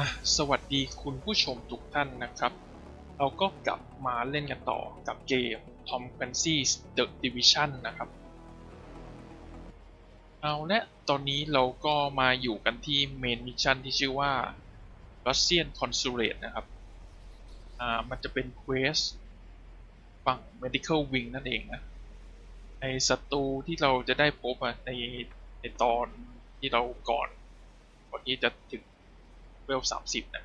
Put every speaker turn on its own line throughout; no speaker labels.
อะสวัสดีคุณผู้ชมทุกท่านนะครับ เราก็กลับมาเล่นกันต่อกับเกม Tom Clancy's The Division นะครับ เอาละตอนนี้เราก็มาอยู่กันที่เมนมิชชั่นที่ชื่อว่า Russian Consulate นะครับ อ่า มันจะเป็นเควสฝั่ง Medical Wing นั่นเองนะในศัตรูที่เราจะได้พบอะในในตอนที่เราก่อนก่อนที่จะถึง วลสามสิบนะ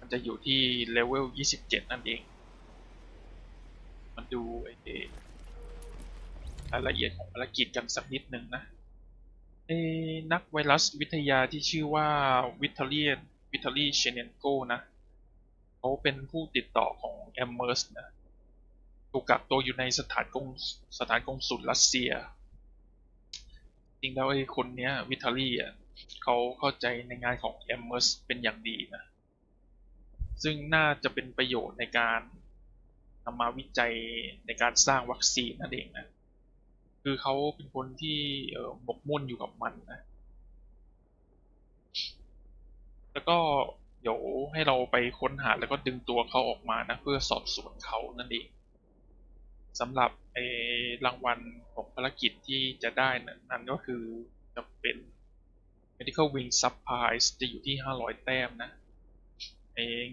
มันจะอยู่ที่เลเวลยี่สิบเจ็ดนั่นเอง มันดูไอ้รายละเอียดของภารกิจกันสักนิดหนึ่งนะเอ้นักไวรัสวิทยาที่ชื่อว่าวิทเลียนวิทเลีเชเนนโกนะเขาเป็นผู้ติดต่อของแอมเมอร์สนะถูกกักตัวอยู่ในสถานกงสถานกงสุลรัสเซีย จริงแล้วไอ้คนเนี้ยวิทาลีอะ เขาเข้าใจในงานของแอมเมอร์สเป็นอย่างดีนะ ซึ่งน่าจะเป็นประโยชน์ในการนำมาวิจัยในการสร้างวัคซีนนั่นเองนะ คือเขาเป็นคนที่หมกมุ่นอยู่กับมันนะ แล้วก็เดี๋ยวให้เราไปค้นหาแล้วก็ดึงตัวเขาออกมานะ เพื่อสอบสวนเขานั่นเองสำหรับไอรางวัลของภารกิจที่จะได้นั้นนั่นก็คือจะเป็น medical wing supplies จะอยู่ที่ 500 แต้มนะ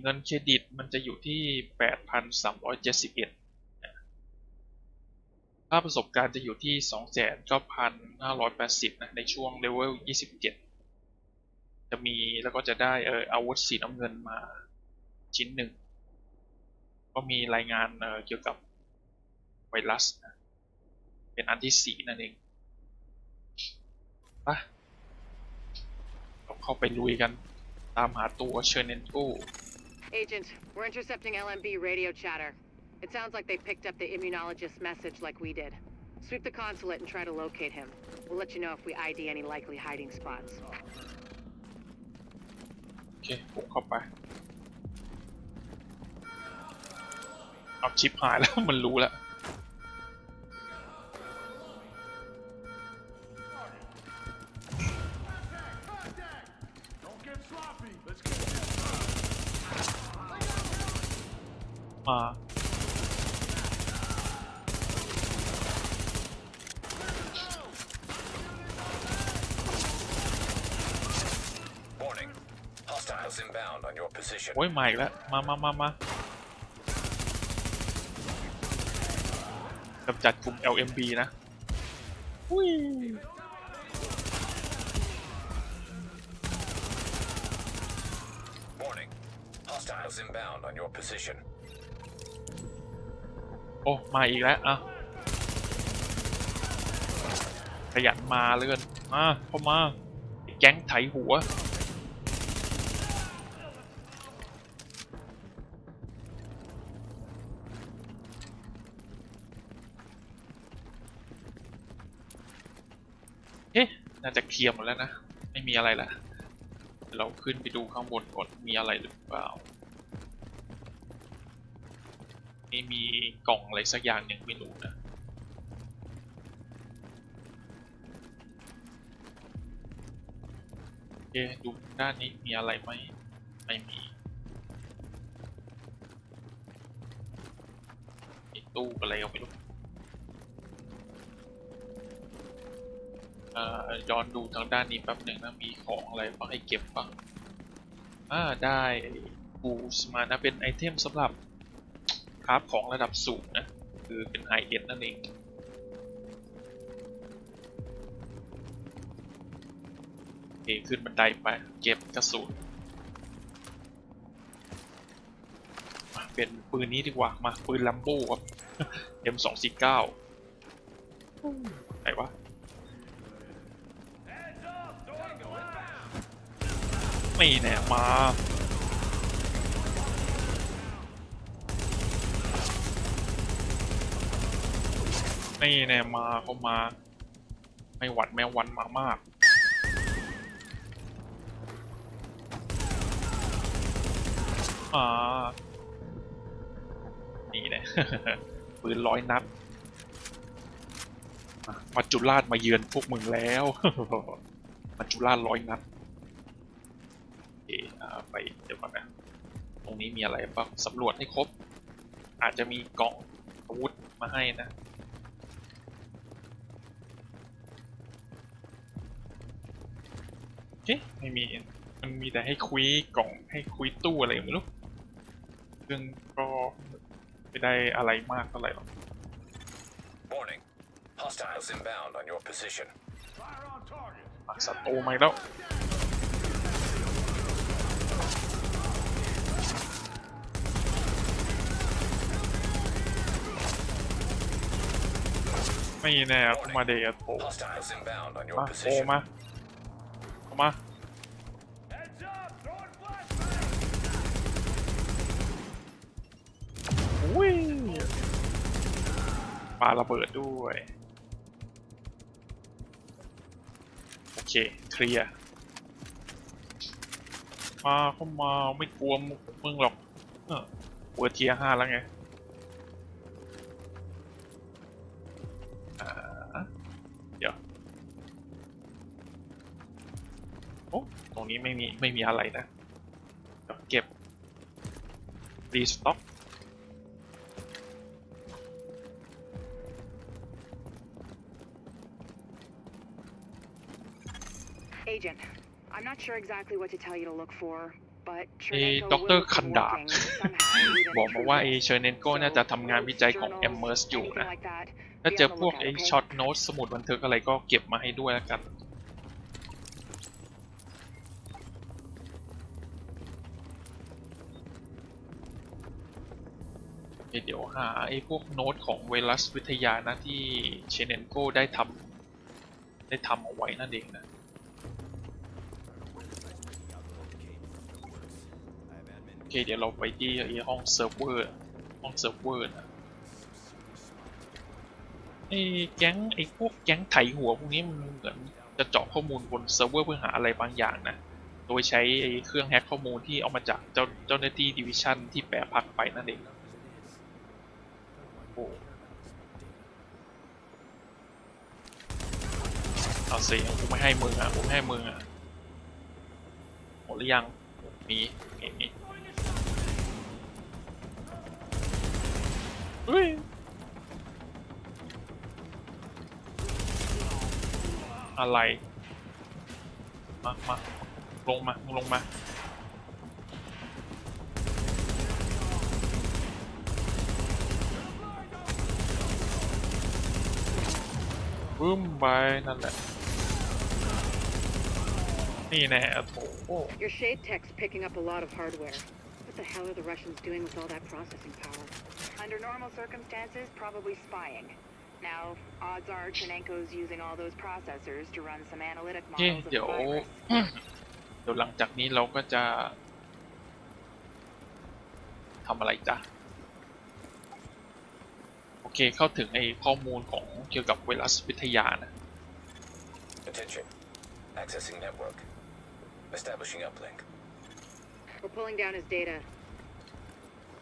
เงินเครดิตมันจะอยู่ที่ 8,371นะค่าประสบการณ์จะอยู่ที่ 29,580 นะ ในช่วงเลเวล 27 จะมีแล้วก็จะได้เอออาวุธสีน้ำเงินมาชิ้นหนึ่ง ก็มีรายงานเอ่อเกี่ยวกับไวรัสนะเป็นอันที่สี่นั่นเองปะ เราเข้าไปลุยกัน ตามหาตัวเชอร์เนนโก
Agent, we're intercepting LMB radio chatter. It sounds like they picked up the immunologist's message like we did. Sweep the consulate and try to locate him. We'll let you know if we ID any likely hiding spots.
โอเคผมเข้าไป เอาชิปหายแล้ว มันรู้แล้ว ยมาอีกแล้ว มามามา มากำจัดกลุ่ม LMB นะอุ้ย
Warning. Hostiles inbound on your position.
โอ้ มาอีกแล้ว อะ ขยันมาเลื่อนมาเข้ามาไอ้แก๊งไถหัว เอ๊ะ น่า จะเคลียร์หมดแล้วนะ ไม่มีอะไรละเราขึ้นไปดูข้างบนก่อนมีอะไรหรือเปล่านี่มีกล่องอะไรสักอย่างหนึ่งไม่รู้นะโอเคดูด้านนี้มีอะไรไหมไม่มีมีตู้อะไรก็ไม่รู้เอ่อ ย้อนดูทางด้านนี้แป๊บหนึ่งนะมีของอะไรบ้างให้เก็บบ้างอ่าได้บูสมานะเป็นไอเทมสำหรับคราฟของระดับสูงนะ คือเป็นไฮเอ็นนั่นเองโอเคขึ้นบันไดไปเก็บกระสุนมาเป็นปืนนี้ดีกว่ามาปืนลัมโบ้ครับ M249 ไหนวะ ไม่แน่มาไม่แน่มาเขามา ไม่หวัดแมววันมามากอ่านี่แหละปืนร้อยนัดมาจุราชมาเยือนพวกมึงแล้วมาจุราชร้อยนัด เคออ่าไปเดี๋ยวก่อนนะตรงนี้มีอะไรบ้างสำรวจให้ครบ อาจจะมีกล่องอาวุธมาให้นะเอ๊ะไม่มีมันมีแต่ให้คุยกล่องให้คุยตู้อะไรไม่รู้ซึ่งก็ไม่ได้อะไรมากเท่าไหร่หรอก
Warning. Hostiles inbound on your position.
Fire on target.
อะศัตรูมาอีกแล้ว ไม่แน่ครับมาเดียโผล่
Hostiles inbound on
มา
your
โผล่
position.
มาเข้ามา
Heads up! Throwing flashbang!
อุ้ยปาระเบิดด้วย โอเค เคลียร์มาเข้ามาไม่กลัวมึงหรอกเออเวอร์เทียห้าแล้วไงอ่าเดี๋ยว โอ้ ตรงนี้ไม่มีไม่มีอะไรนะเดี๋ยวเก็บรีสต็อก
Agent, I'm not sure exactly what to tell you to look for, but
เอ
Chernenko
ด
will
ร
have
คัน
been
ดา
working somehow, even
บอกมาว่าเอ
intrusive.
เชอร์เนนโกน่าจะทำงานวิจัยของ
Journals,
Emmers อยู่
anything
นะ
like that,
ถ้า
be
เจอ
on the
พวก
lookout,
ไอ
okay?
ช็อตโน้ตสมุดบันทึกอะไรก็เก็บมาให้ด้วยแล้วกัน เดี๋ยวหาไอ้พวกโน้ตของไวรัสวิทยานะที่เชเนนโกได้ทำได้ทำเอาไว้นั่นเองนะโอเคเดี๋ยวเราไปที่ไอ้ห้องเซิร์ฟเวอร์ห้องเซิร์ฟเวอร์นะไอ้แก๊งไอ้พวกแก๊งไถหัวพวกนี้มันเหมือนจะเจาะข้อมูลบนเซิร์ฟเวอร์เพื่อหาอะไรบางอย่างนะ โดยใช้ไอ้เครื่องแฮ็กข้อมูลที่เอามาจากเจ้าเจ้าหน้าที่ดิวิชั่นที่แปรพักไปนั่นเองนะ เอาสิกูไม่ให้มึงอะกูไม่ให้มึงอะหมดหรือยังมีมีมีเฮ้ยอะไร มามาลงมามึงลงมา บึ้มไปนั่นแหละ นี่แน่โถ
Your shade tech's picking up a lot of hardware. What the hell are the Russians doing with all that processing power? Under normal circumstances, probably spying. Now, odds are Chernenko's using all those processors to run some analytic
โอเค
models of
เดี๋
the
ยว
virus.
เดี๋ยวหลังจากนี้เราก็จะทำอะไรจ๊ะ โอ เคเข้าถึงไอ้ข้อมูลของเกี่ยวกับไวรัสวิทยานะ
Attention. Accessing network. Establishing uplink.
We're pulling down his data.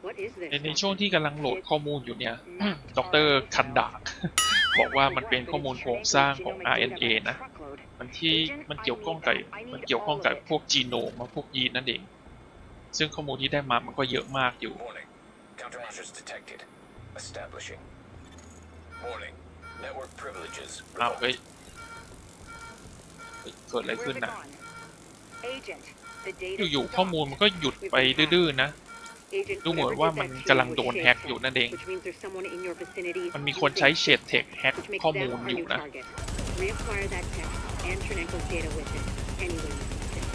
What is this?
ในใน
Doctor?
ช่วงที่กำลังโหลดข้อมูลอยู่เนี่ย ดรคันดาก บอกว่ามันเป็นข้อมูลโครงสร้างของ RNA นะ มันที่มันเกี่ยวข้องกับมันเกี่ยวข้องกับพวกจีโนมมาพวกยีนนั่นเอง ซึ่งข้อมูลที่ได้มามันก็เยอะมากอยู่
Warning. Countermeasures detected. Establishing. Warning. Network privileges
อ้าว
revoked.
เฮ้ยเฮ้ยเกิดอะไรขึ้น
Where's it
นะ
gone? Agent, the data
อยู่ๆ ข้อมูลมันก็หยุดไปดื้อๆนะ
Agent,
ดูเหมือน
whatever
ว่า
did
มัน
that
กำลัง
shade
โดน
was
แฮ็ก
shade
อยู่
tech,
นั่นเอง
which means there's someone in your vicinity
มันมีคนใช้เชดเทคแฮ็ก
which makes
ข้อ
them
มูล
our
อยู่
new
นะ
target. Reacquire that tech and Chernenko's data with it. Anyway, you need it.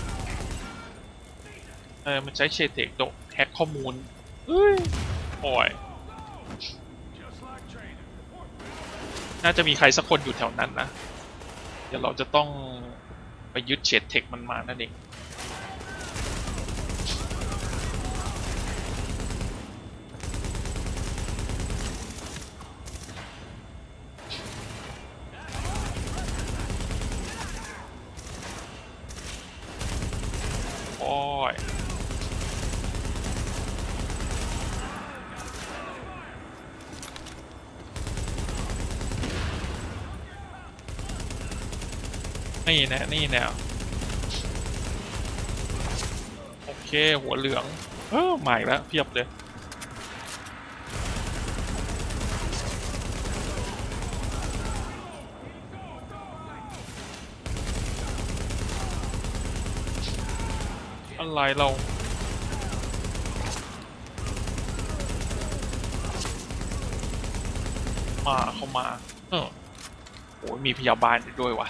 เออ มันใช้เชดเทคโดนแฮ็กข้อมูลเอ้ยโอ้ย
Just like training.
น่าจะมีใครสักคนอยู่แถวนั้นนะ เดี๋ยวเราจะต้องไปยึดเฉดเทคมันมานั่นเอง โอ้ย นี่แน่นี่แน่โอเคเคหัวเหลืองเออใหม่แล้วเพียบเลยอะไรเรามาเข้ามา เออโอ้ยมีพยาบาลด้วยวะ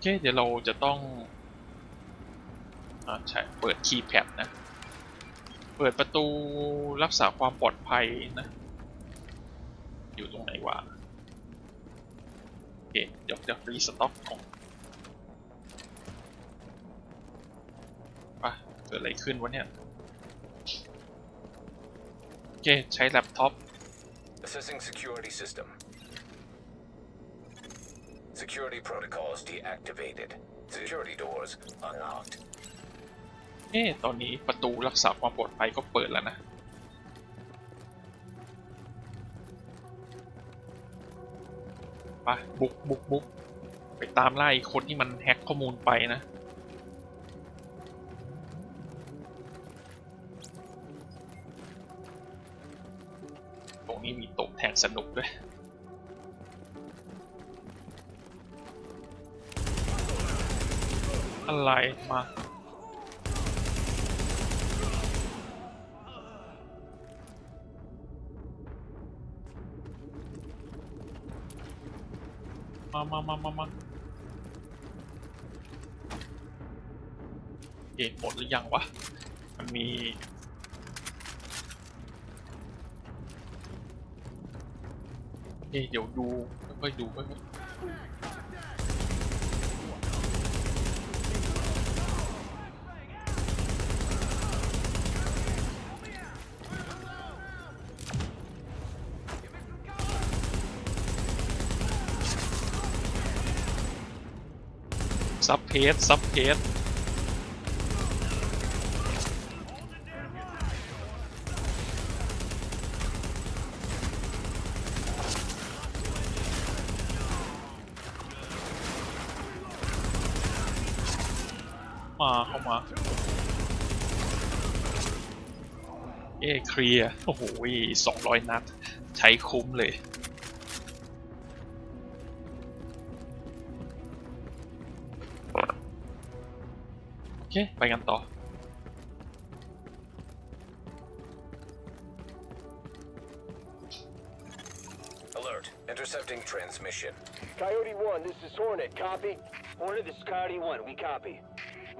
เค เดี๋ยวเราจะต้องอใช่เปิดคีย์แพดนะ เปิดประตูรักษาความปลอดภัยนะ อยู่ตรงไหนวะโอเค เดี๋ยวจะรีสต็อกของปะเกิดอะไรขึ้นวะเนี่ย โอเค ใช้แล็ปท็อป
Assessing security system. Security protocols deactivated. Security doors unlocked.
เอ๊ะตอนนี้ประตูรักษาความปลอดภัยก็เปิดแล้วนะ ไปบุกบุกบุกไปตามไล่คนที่มันแฮ็กข้อมูลไปนะ ตรงนี้มีต๊ะแทนสนุกด้วย อะไรมามามามามามาเอกหมดหรือยังวะ มันมีเอ๊ะเดี๋ยวดูค่อยๆดูค่อยๆ ซับเพจซับเพจมาเข้ามา เอ้เคลียร์โอ้โหสองร้อยนัด ใช้คุ้มเลย ไปกันต่อ
Alert. Intercepting transmission.
Coyote 1, this is Hornet. Copy? Hornet, this is Coyote 1. We copy.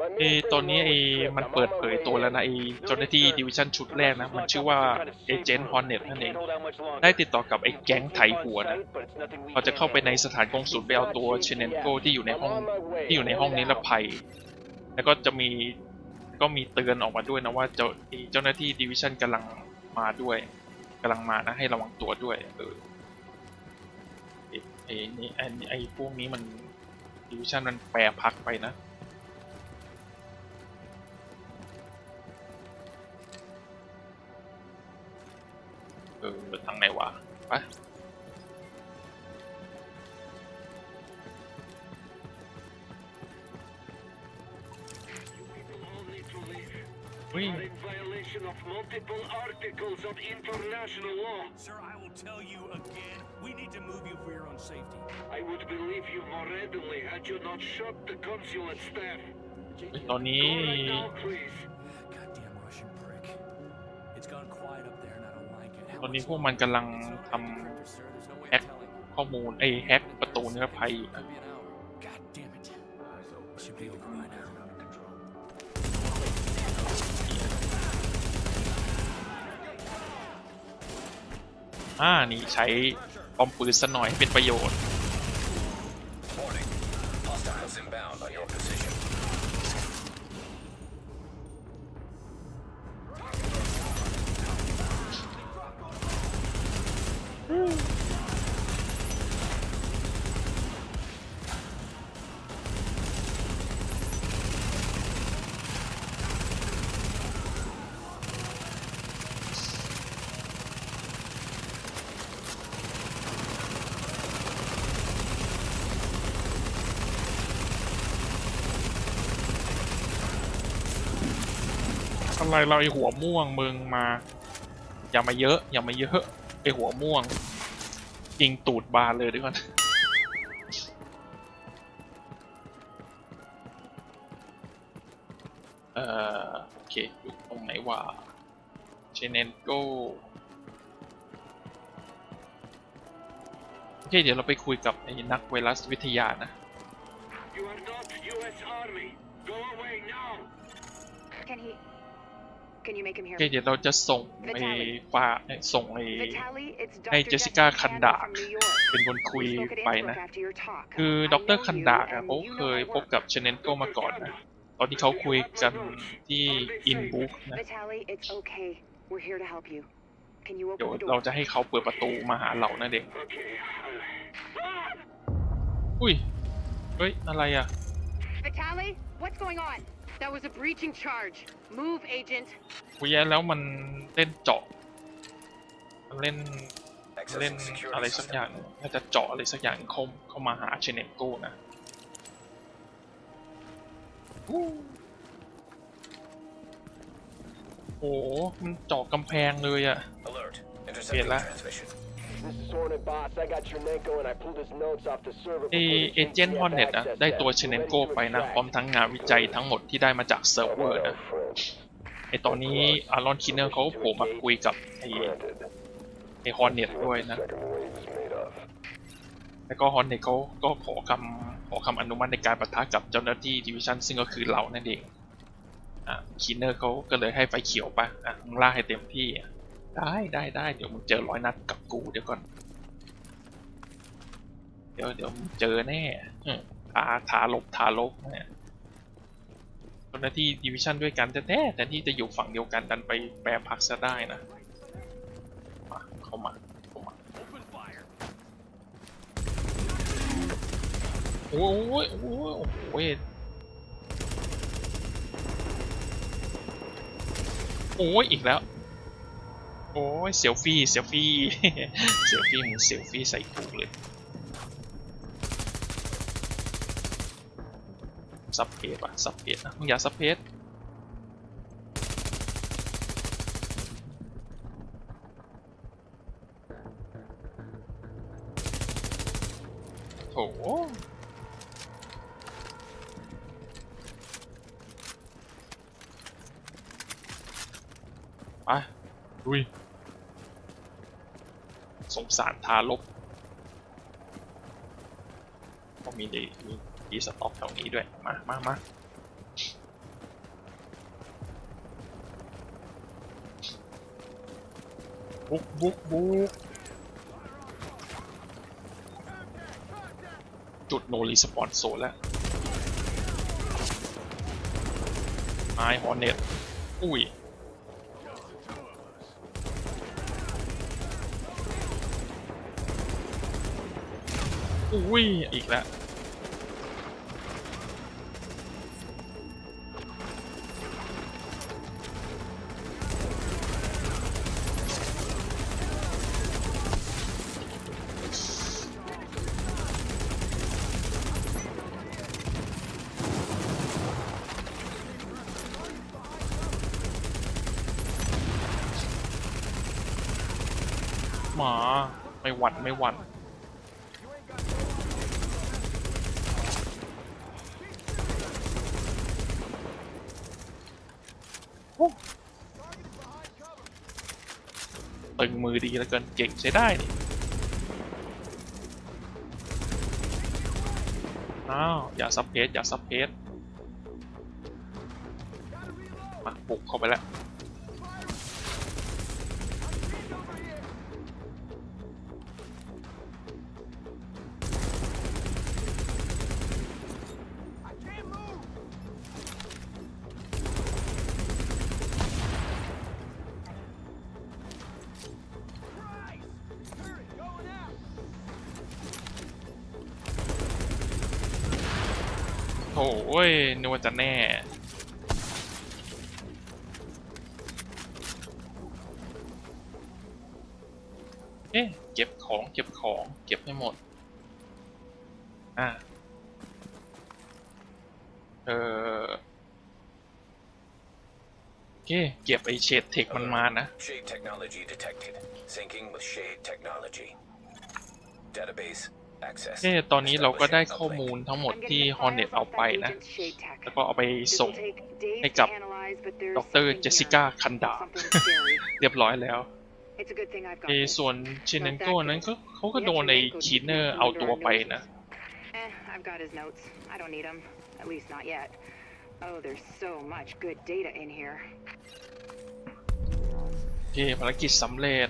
My
เอ
mainframe
ตอนนี้ไอ
knowledge strip.
มัน
I'm
เปิด
on my
เผย
way
ตัวแล้ว
in.
นะไอเจ้าหน้าที่ดิวิชั่นชุดแรกนะ มันชื่อว่าเอเจนต์ฮอนเน็ตนั่นเอง
Can't hold out much longer.
ได้ติดต่อกับไอ้แก๊ง
Don't
ไถ
keep on
หัวนะ
site, but it's nothing we
เขาจะ
can't
เข้าไปใน
handle.
สถานกงสุลไปเอาตัวเชเนนโกที่อยู่ในห้องที่อยู่ในห้องนิรภัย แล้วก็จะมีก็มีเตือนออกมาด้วยนะว่าเจ้าเจ้าหน้าที่ดิวิชันกำลังมาด้วยกำลังมานะให้ระวังตัวด้วยเออไอ้ไอนี่ไอ้ไอ้พวกนี้มันดิวิชันมันแปรพักไปนะเออทางไหนวะไป วิ่ง
in violation of multiple articles of international law.
Sir, I will tell you again, we need to move you for your own safety.
I would believe you more readily had you not shot the consulate staff.
ตอนนี้
Go right now, please.
Goddamn Russian prick. It's gone quiet up there and I don't like it.
ตอนนี้พวกมันกำลังท
Sir, there's no way ำ
แฮ็ก
of telling.
ข้อมูลไอ้แฮกประตูนิรภัยอยู่นะ
Could be an
อ่านี่ใช้ปอมปืนซะหน่อยให้เป็นประโยชน์ อะไรเราไอหัวม่วงมึงมา อย่ามาเยอะ อย่ามาเยอะไอหัวม่วงยิงตูดบานเลยดีกว่าเอ่อโอเคอยู่ตรงไหนวะเชเนนโกโอเคเดี๋ยวเราไปคุยกับไอ้นักไวรัสวิทยานะ
You are not U.S. Army. Go away now.
Can he... Can you make him hear
โอเค
me?
เดี๋ยวเราจะส่งไอ้ฟ้าไอ้ส่งไอ้
Vitaly, it's Dr.
ให้เจสสิก้า
Jessica
คัน
Candle
ดาก
from New York.
เป็นคนคุย
We spoke at
ไป
Innsbruck
นะ
after your talk.
คือ
I
ด
know
รคัน
you
ดากอะ
and
เขา
you
เค
know
ย
my
พบ
work.
กับเชเนนโกมาก่อนนะ ตอนที่เขาคุยกันที่อินบุ๊กนะ
Vitaly, it's okay. We're here to help you. Can you
เดี๋ยว
open the
เรา
door?
จะให้เขาเปิดประตูมาหาเรานะเด็ก
Okay. Ah!
อุ้ย เฮ้ย อะไรอะ
Vitaly, what's going on? That was a breaching charge. Move, agent.
คุยแย่แล้วมันเล่นเจาะมันเล่นเล่น
Accessing
อะไร
security
สัก
system.
อย่างน่าจะเจาะอะไรสักอย่างเข้าเข้ามาหาเชเนนโกนะอู้โอ้โหมันเจาะกำแพงเลยอะ
Alert. Intercepting
Bien, là.
transmission.
This is Hornet, boss. I got Chernenko and I pulled his notes off the server
เอ
before the
เอเจนต์
GTF
ฮอนเน็ตอะ
access
ได้
test.
ตัวเชเนนโก
Ready to
ไปนะ
extract.
พร้อมทั้งงานวิจัยทั้งหมดที่ได้มาจากเซิร์ฟเวอร์นะไอตอนนี้อารอนคินเนอร์เขาโผล่มาคุยกับไอ
Granted.
ไอฮอนเน็ตด้วยนะ
Second wave is made of.
แล้วก็ฮอนเน็ตเขาก็ขอคำขอคำอนุมัติในการปะทะกับเจ้าหน้าที่ดิวิชั่นซึ่งก็คือเรานั่นเองอะคินเนอร์เขาก็เลยให้ไฟเขียวปะอะมึงล่าให้เต็มที่อะ ได้ได้ได้เดี๋ยวมึงเจอร้อยนัดกับกูเดี๋ยวก่อน เดี๋ยวเดี๋ยวมึงเจอแน่อืมทาทาลบทาลบเนี่ยเจ้าหน้าที่ดิวิชั่นด้วยกันแต่แท้แต่ที่จะอยู่ฝั่งเดียวกันดันไปแปรพักซะได้นะมาเข้ามาเข้ามา
Open fire.
โอ้ยโอ้ยโอ้ยโอ้ยอีกแล้ว โอ้ยเซลฟี่เซลฟี่เซลฟี่มึงเซลฟี่ใส่กูเลยซับเพจว่ะซับเพจนะมึงอย่าซับเพจโถไปดุย งสารทารกก็มีดีมีดีสต็อกแถวนี้ด้วย มามามาบุกบุกบุกจุดโนรีสปอนโซนแล้วไอฮอร์เน็ตอุ้ย อุ้ย อีกแล้ว หมา ไม่หวั่นไม่หวั่น ตึงมือ ดีแล้วเกินเก่งใช้ได้นี่อ้าวอย่าซับเพจอย่าซับเพจมาปลุกเข้าไปแล้ว โอ้ยนึกว่าจะแน่เอ๊ะเก็บของเก็บของเก็บให้หมด อะเออโอเคเคเก็บไอเชดเทคมันมานะ
Shade technology detected. Syncing with Shade technology. Database
โอ
access.
เคตอนนี้เราก็ได้
Establishing
ข้อ
uplink.
มูลทั้งหมด
I'm
ที่
getting the
ฮอนเน็ต
files
เอา
off
ไป
that
นะ
agent's shade tech.
แล้วก็เอาไป
This'll
ส่ง
take days
ให้กับ
to analyze, but there's
ดร
something
เจสสิ
here.
ก้าคันดา
Something scary.
เรียบร้อยแล้ว
It's a good thing I've got
เอ
this.
ส่วนชินเนนโก้นั้นก็เขาก็โดนไอคีเนอร์เอาตัวไปนะ
Eh, I've got his notes. I don't need them. At least not yet. Oh, there's so much good data in here.
โอเคภารกิจสำเร็จ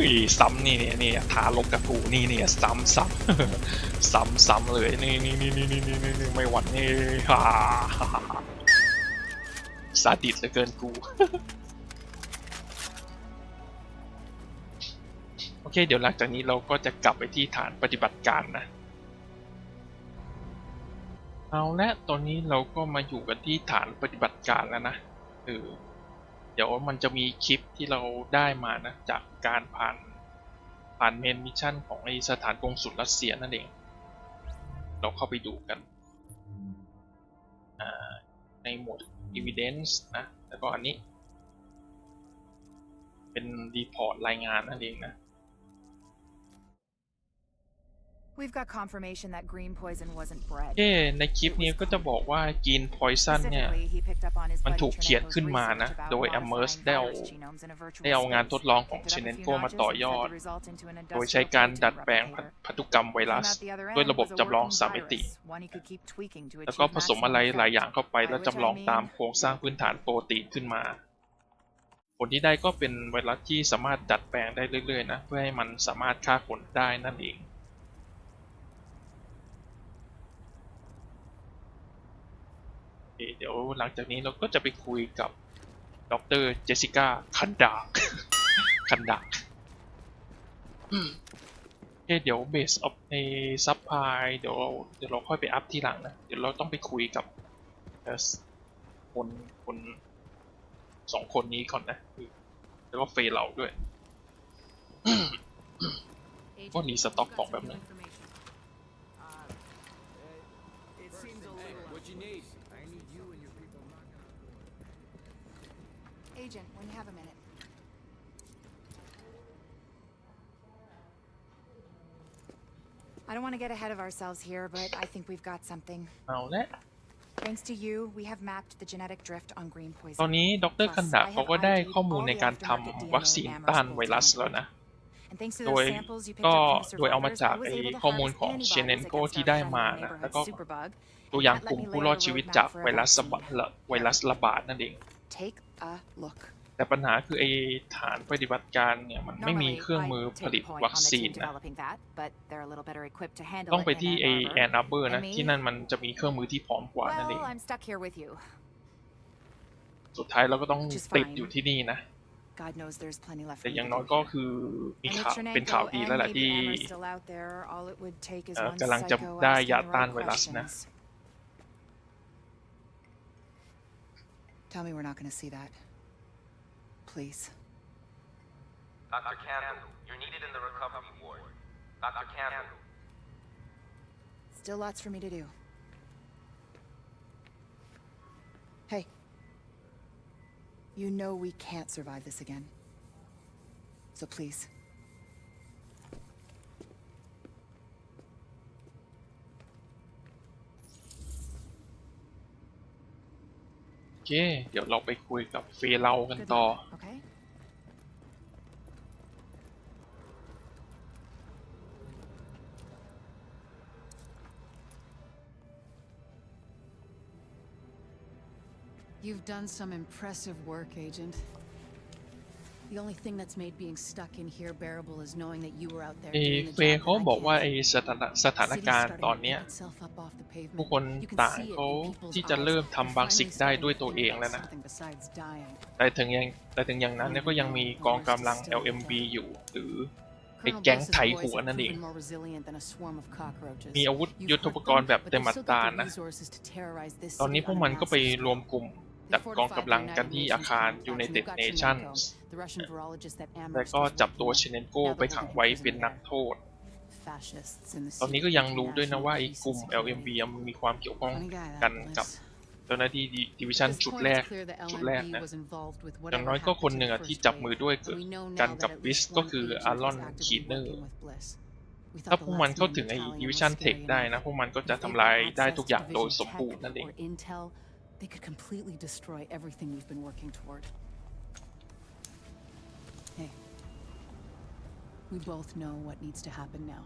ฮ้ซ้ำนี่เนี่ยนี่ทาลบกับกูนี่เนี่ยซ้ำซ้ำซ้ำซ้ำเลยนี่นี่นี่นี่นี่นี่นี่ไม่หวนนี่ฮ่าสาดิตเหลือเกินกูโอเค เดี๋ยวหลังจากนี้เราก็จะกลับไปที่ฐานปฏิบัติการนะ เอาละตอนนี้เราก็มาอยู่กันที่ฐานปฏิบัติการแล้วนะเออ เดี๋ยวมันจะมีคลิปที่เราได้มานะ จากการผ่านผ่านเมนมิชชั่นของไอสถานกงสุลรัสเซียนั่นเอง เราเข้าไปดูกันในหมวด evidence นะ แล้วก็อันนี้ เป็นรีพอร์ตรายงานนั่นเองนะ
We've got confirmation that green poison wasn't bred.
เอ้ในคลิปนี้ก็จะบอกว่ากินพอยซันเนี่ย
Specifically, he picked up on his
มัน
buddy
ถูกเขียน
Chernenko's
ขึ้นมานะ
research about
โดย
modifying
Amherst ได้เอา
virus genomes in a virtual
ได้เอางาน
space.
ทดลองของ
Picked
เช
it up
เน
a
น
few
โกมา
notches
ต่อ
and
ยอ
said
ด
the result into an
โดยใช้
industrial
การ
protein
ดัดแปลง
replicator.
พันธุกรรมไวรัส
Came out the other
ด้วย
end
ระบบ
was a
จำลอง
working
สามมิติ
virus, one he could keep tweaking to
แล้วก็
achieve
ผสมอะไร
maximum
หลายอย่าง
effect.
เข้าไป
By
แล้ว
which
จำลอง
I mean
ตามโครงสร้างพื้นฐานโปรตีนขึ้นมา ผลที่ได้ก็เป็นไวรัสที่สามารถดัดแปลงได้เรื่อยๆนะ เพื่อให้มันสามารถฆ่าคนได้นั่นเอง โอ เคเดี๋ยวหลังจากนี้เราก็จะไปคุยกับดรเจสสิก้าคันดากคันดากอืมโอเคเดี๋ยวเบสออฟในซับพลายเดี๋ยวเราเดี๋ยวเราค่อยไปอัพที่หลังนะ เดี๋ยวเราต้องไปคุยกับเอ่อคนคนสองคนนี้ก่อนนะ แล้วก็เฟยเราด้วยก็หนีสต็อกของแบบนึง
It seems a little. What you need? I need you and your people
Agent, when you have a minute. I don't want to get ahead of ourselves here, but I think we've got something.
เอาละ
Thanks to you, we have mapped the genetic drift on green
ตอน
poison.
นี้ดรคันดะเขาก็ได้ข้อมูลในการทำวัคซีนต้านไวรัสแล้วนะ
And thanks to
โด
those
ย
samples you
ก็
picked up from the
โดยเอามา
survivors,
จาก
I was
ไอ้
able to
ข้อมูล
harvest
ของ
antibodies
เชนเนนโก
against
ที่
our
ได้
friendly
มานะ
neighborhood
แล้วก็
superbug.
ตัวอย่าง
That
กลุ่ม
let me
ผู้
lay
รอด
the
ชีวิต
roadmap
จาก
for
ไวรัส
vaccine.
บะไวรัสระบาดนั่นเอง
Take a look.
แต่ปัญหาคือไอ้ฐานปฏิบัติการเนี่ยมันไม่มี
Normally,
เครื่องมือ
I'd
ผ
take
ลิต
point
วัค
on the
ซีน
team
นะ
developing that, but they're a little better equipped to handle
ต้อง
it
ไป
in
ที่
Ann
ไอ
Arbor.
แอนอัเบอร์นะ
And me?
ที่นั่นมันจะมีเครื่องมือที่พร้อมกว่านั่นเอง
Well, I'm stuck here with you.
สุดท้ายเราก็ต้อง
Just
ติด
fine.
อยู่ที่นี่นะ
God knows there's plenty left
แต่
for
อ
me
ย่าง
to
น้อย
do
ก็
here.
คือมี
And
ข่าว
with
เป็นข่าว
Chernenko
ดี
and
แล้วแหละ
maybe
ที่
Amherst still out there, all it would take is
เอ่อ
one
กำลังจะ
psycho
ได้
asking
ยา
the
ต้าน
right
ไวรัสนะ
Tell me we're not going to see that. Please.
Dr. Campbell, you're needed in the recovery ward. Dr. Campbell.
Still lots for me to do. Hey. You know we can't survive this again. So please.
เคเดี๋ยวเราไปคุยกับเฟยเรากัน
Good
ต่อ
luck, okay?
You've done some impressive work, Agent. The only thing that's made being stuck in here bearable is knowing that you were out there
ไอ้
doing the
เฟย
job
เขา
that I
บอกว่า
can't.
ไอ้สถานสถาน
City's
การณ์
starting
ตอน
to
เนี้ย
pick itself up off the pavement.
ผู้คน
You can
ต่าง
see it in
เขา
people's
ที่จะ
eyes.
เริ่ม
They're
ทำบางสิ่ง
finally
ได้
starting
ด้วย
to
ตัว
think
เอง
about
แล้วนะ
something besides dying.
แต่ถึงยังแต่ถึงอย่างนั้นเนี่ยก็ยังมีกองกำลัง LMB อยู่ หรือไอ้
Colonel
แก๊ง
Bliss's
ไถ
boys
หัว
have
นั่นเอง
proven more resilient than a swarm of cockroaches.
มีอาวุธ
You've
ยุทโธ
hurt
ปกรณ์
them,
แบบ
but
เต็ม
they've
อั
still
ตรา
got the
นะ
resources to terrorize this
ตอนนี้
city
พวก
on a
มันก็ไป
massive
รวม
scale.
กลุ่ม
They
จัดกองกำลังกันที่อาคาร United Nations และก็จับตัวเชเนนโกไปขังไว้เป็นนักโทษ ตอนนี้ก็ยังรู้ด้วยนะว่าไอ้กลุ่ม
LMV
มังมีความเกี่ยวข้องกันกับเจ้าหน้าที่ดิวิชันชุดแรกชุดแรกนะอย่างน้อยก็คนหนึ่งที่จับมือด้วย
ก,
กันกับบิสก็คืออารอนคีเนอร์ถ้าพวกมันเข้าถึงไอ้ดิวิชันเทคได้นะ พวกมันก็จะทำลายได้ทุกอย่างโดยสมบูรณ์นั่นเอง
they could completely destroy everything we've been working toward. Hey, we both know what needs to happen now.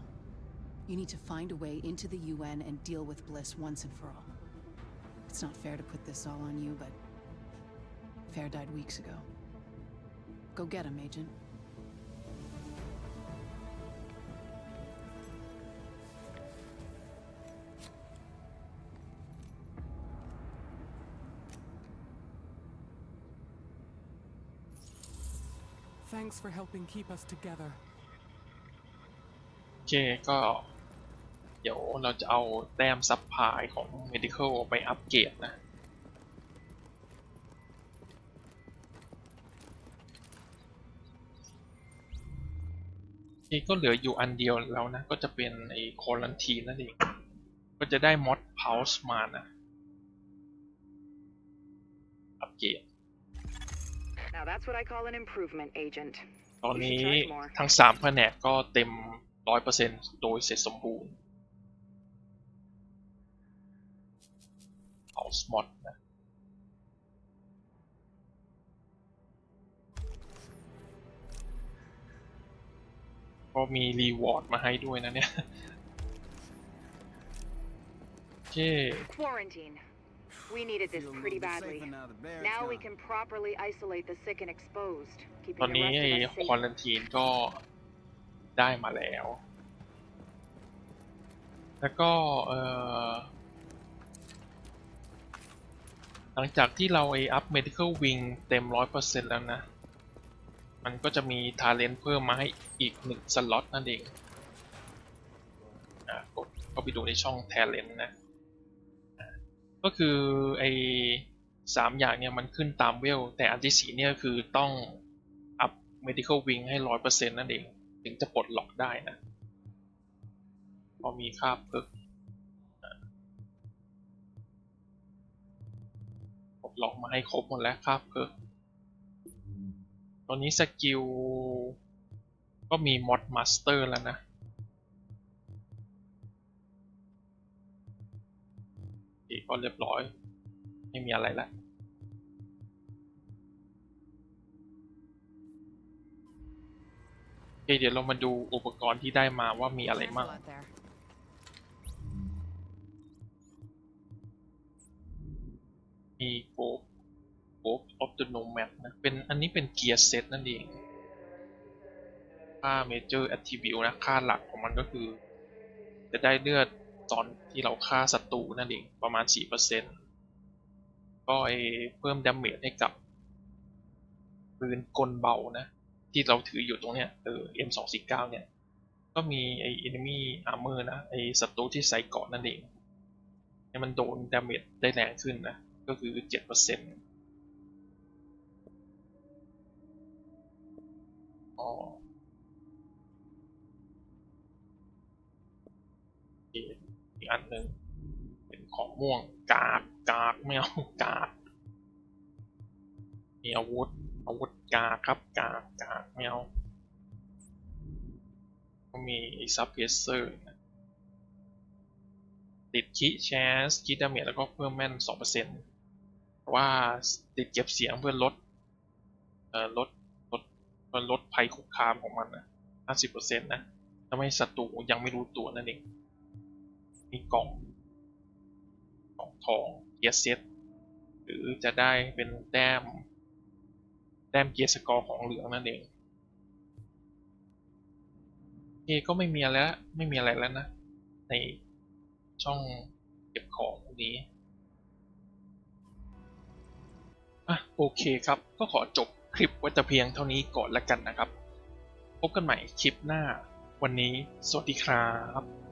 You need to find a way into the UN and deal with Bliss once and for all. It's not fair to put this all on you, but Fair died weeks ago. Go get him, Agent.
Thanks for helping keep us together.
โอเคก็ เดี๋ยวเราจะเอาแต้มซับพายของ medical ไปอัปเกรดนะโอเคก็เหลืออยู่อันเดียวแล้วนะ ก็จะเป็นไอ้ค u a รันทีนั่นเอง ก็จะได้มอดเพาส์มานะ อัปเกรด
Now that's what I call an improvement, Agent.
ตอนนี้
You should charge more.
ทั้งสามแผนกก็เต็มร้อยเปอร์เซ็นโดยเสร็จสมบูรณ์เอาสมอตนะก็มีรีวอร์ดมาให้ด้วยนะเนี่ยโอเค
Quarantine. We needed this pretty badly. Now we can properly isolate the sick and exposed,
ต
keeping
อน
the
นี้
rest
ไอ้
of us
ควอ
safe.
ลันทีนก็ได้มาแล้ว แล้วก็เอ่อหลังจากที่เราไออัพ medical wing เต็มร้อยเปอร์เซ็นต์แล้วนะ มันก็จะมี talent เพิ่มมาให้อีกหนึ่งสล็อตนั่นเอง อะกดเข้าไปดูในช่อง talent นะอะ ก็คือไอ้สามอย่างเนี่ยมันขึ้นตามเวล แต่อันที่สี่เนี่ยคือต้องอัพ medical wing ให้ร้อยเปอร์เซ็นต์นั่นเอง ถึงจะปลดล็อกได้นะ พอมีค่าเพิกปลดล็อกมาให้ครบหมดแล้วค่าเพิกตอนนี้สกิลก็มีมอดมาสเตอร์แล้วนะ อีกก็เรียบร้อย ไม่มีอะไรแล้วเเดี๋ยวเรามาดูอุปกรณ์ที่ได้มาว่ามีอะไร
Careful
มั่งมีโกบโกบออฟเดโนแมทนะ เป็นอันนี้เป็นเกียร์เซตนั่นเอง ค่าเมเจอร์แอ t ทิบิวนะ ค่าหลักของมันก็คือ จะได้เลือด ตอนที่เราฆ่าศัตรูนั่นเองประมาณ 4%ก็ไอเพิ่มดาเมจให้กับปืนกลเบานะ ที่เราถืออยู่ตรงเนี้ยเออ M249 เนี่ย ก็มีไอ enemy armor นะ ไอศัตรูที่ใส่เกาะนั่นเองให้มันโดนดาเมจได้แรงขึ้นนะ ก็คือ 7%อ๋อ อีกอันหนึ่งเป็นของม่วงกากกากไม่เอากากมีอาวุธอาวุธกาครับกากกากไม่เอาก็มีซับเพเซอร์ติดคิแชสคิดาเมจแล้วก็เพิ่มแม่น2%แต่ว่าติดเก็บเสียงเพื่อลดเอ่อลดลดลดภัยคุกคามของมันนะ50%นะทำให้ศัตรูยังไม่รู้ตัวนั่นเอง มีกล่องกล่องทอง เกียร์เซตหรือจะได้เป็นแต้ม แต้มเกียร์สกอร์ของเหลืองนั่นเองโอเคก็ไม่มีอะไรแล้วไม่มีอะไรแล้วนะ ในช่องเก็บของพวกนี้อะโอเคครับ ก็ขอจบคลิปไว้แต่เพียงเท่านี้ก่อนละกันนะครับ พบกันใหม่คลิปหน้า วันนี้สวัสดีครับ